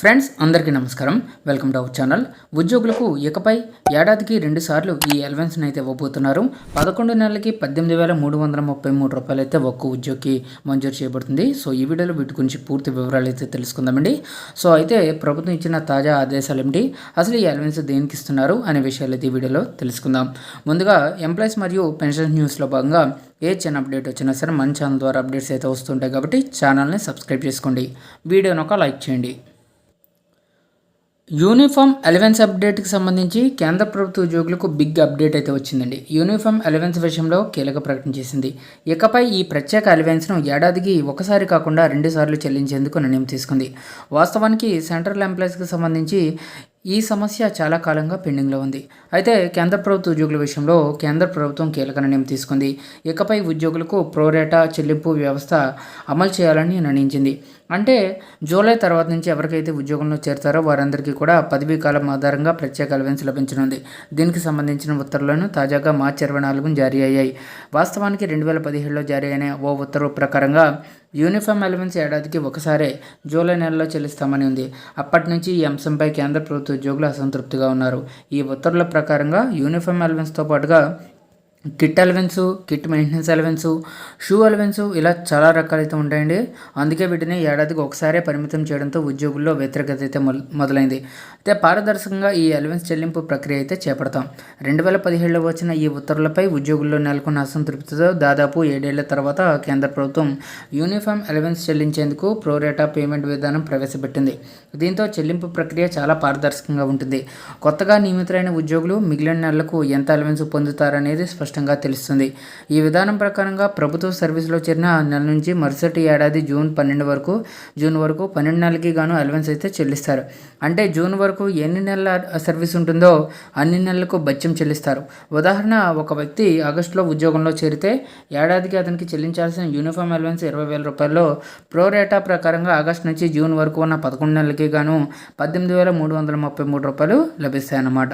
Friends అందరికీ నమస్కారం. Welcome to our channel. ఉద్యోగులకు ఇకపై ఏడాదికి రెండుసార్లు ఈ అలవెన్స్ని అయితే ఇవ్వబోతున్నారు. పదకొండు నెలలకి పద్దెనిమిది వేల మూడు వందల ముప్పై మూడు రూపాయలు అయితే ఒక్క ఉద్యోగికి మంజూరు చేయబడుతుంది. సో ఈ వీడియోలో వీటి గురించి పూర్తి వివరాలు అయితే తెలుసుకుందామండి. సో అయితే ప్రభుత్వం ఇచ్చిన తాజా ఆదేశాలు ఏమిటి? అసలు ఈ అలవెన్స్ దేనికి ఇస్తున్నారు అనే విషయాలు అయితే ఈ వీడియోలో తెలుసుకుందాం. ముందుగా ఎంప్లాయీస్ మరియు పెన్షన్ న్యూస్లో భాగంగా ఏ చిన్న అప్డేట్ వచ్చినా సరే మన ఛానల్ ద్వారా అప్డేట్స్ అయితే వస్తుంటాయి కాబట్టి ఛానల్ని సబ్స్క్రైబ్ చేసుకోండి. వీడియోని ఒక లైక్ చేయండి. యూనిఫామ్ అలవెన్స్ అప్డేట్కి సంబంధించి కేంద్ర ప్రభుత్వ ఉద్యోగులకు బిగ్ అప్డేట్ అయితే వచ్చిందండి. యూనిఫామ్ అలవెన్స్ విషయంలో కీలక ప్రకటన చేసింది. ఇకపై ఈ ప్రత్యేక అలవెన్స్ను ఏడాదికి ఒకసారి కాకుండా రెండుసార్లు చెల్లించేందుకు నిర్ణయం తీసుకుంది. వాస్తవానికి సెంట్రల్ ఎంప్లాయీస్కి సంబంధించి ఈ సమస్య చాలా కాలంగా పెండింగ్లో ఉంది. అయితే కేంద్ర ప్రభుత్వ ఉద్యోగుల విషయంలో కేంద్ర ప్రభుత్వం కీలక నిర్ణయం తీసుకుంది. ఇకపై ఉద్యోగులకు ప్రోరేటా చెల్లింపు వ్యవస్థ అమలు చేయాలని నిర్ణయించింది. అంటే జూలై తర్వాత నుంచి ఎవరికైతే ఉద్యోగంలో చేరుతారో వారందరికీ కూడా పదవీ కాలం ఆధారంగా ప్రత్యేక అలవెన్స్ లభించనుంది. దీనికి సంబంధించిన ఉత్తర్వులను తాజాగా మార్చి ఇరవై నాలుగున జారీ అయ్యాయి. వాస్తవానికి రెండు వేల పదిహేడులో జారీ అయిన ఓ ఉత్తర్వు ప్రకారంగా యూనిఫామ్ అలవెన్స్ ఏడాదికి ఒకసారే జూలై నెలలో చెల్లిస్తామని ఉంది. అప్పటి నుంచి ఈ అంశంపై కేంద్ర ప్రభుత్వ ఉద్యోగులు అసంతృప్తిగా ఉన్నారు. ఈ ఉత్తర్వుల ప్రకారంగా యూనిఫామ్ అలవెన్స్తో పాటుగా kit allowance kit maintenance allowance shoe allowance ఇలా చాలా రకాలైతే ఉంటాయండి. అందుకే వీటిని ఏడాదికి ఒకసారే పరిమితం చేయడంతో ఉద్యోగుల్లో వ్యతిరేకత అయితే మొదలైంది. అయితే పారదర్శకంగా ఈ అలవెన్స్ చెల్లింపు ప్రక్రియ అయితే చేపడతాం. రెండు వేల పదిహేడులో వచ్చిన ఈ ఉత్తర్వులపై ఉద్యోగుల్లో నెలకొన్న అసంతృప్తితో దాదాపు ఏడేళ్ళ తర్వాత కేంద్ర ప్రభుత్వం యూనిఫామ్ అలవెన్స్ చెల్లించేందుకు ప్రోరేటా పేమెంట్ విధానం ప్రవేశపెట్టింది. దీంతో చెల్లింపు ప్రక్రియ చాలా పారదర్శకంగా ఉంటుంది. కొత్తగా నియమితులైన ఉద్యోగులు మిగిలిన నెలలకు ఎంత అలవెన్స్ పొందుతారనేది స్పష్టంగా స్పష్టంగా తెలుస్తుంది. ఈ విధానం ప్రకారంగా ప్రభుత్వ సర్వీసులో చేరిన నెల నుంచి మరుసటి ఏడాది జూన్ పన్నెండు వరకు జూన్ వరకు పన్నెండు నెలలకి గాను అలవెన్స్ అయితే చెల్లిస్తారు. అంటే జూన్ వరకు ఎన్ని నెలల సర్వీస్ ఉంటుందో అన్ని నెలలకు బత్యం చెల్లిస్తారు. ఉదాహరణ ఒక వ్యక్తి ఆగస్టులో ఉద్యోగంలో చేరితే ఏడాదికి అతనికి చెల్లించాల్సిన యూనిఫామ్ అలవెన్స్ ఇరవై వేల రూపాయల్లో ప్రోరేటా ప్రకారంగా ఆగస్టు నుంచి జూన్ వరకు ఉన్న పదకొండు నెలలకి గాను పద్దెనిమిది వేల మూడు వందల ముప్పై మూడు రూపాయలు లభిస్తాయన్నమాట.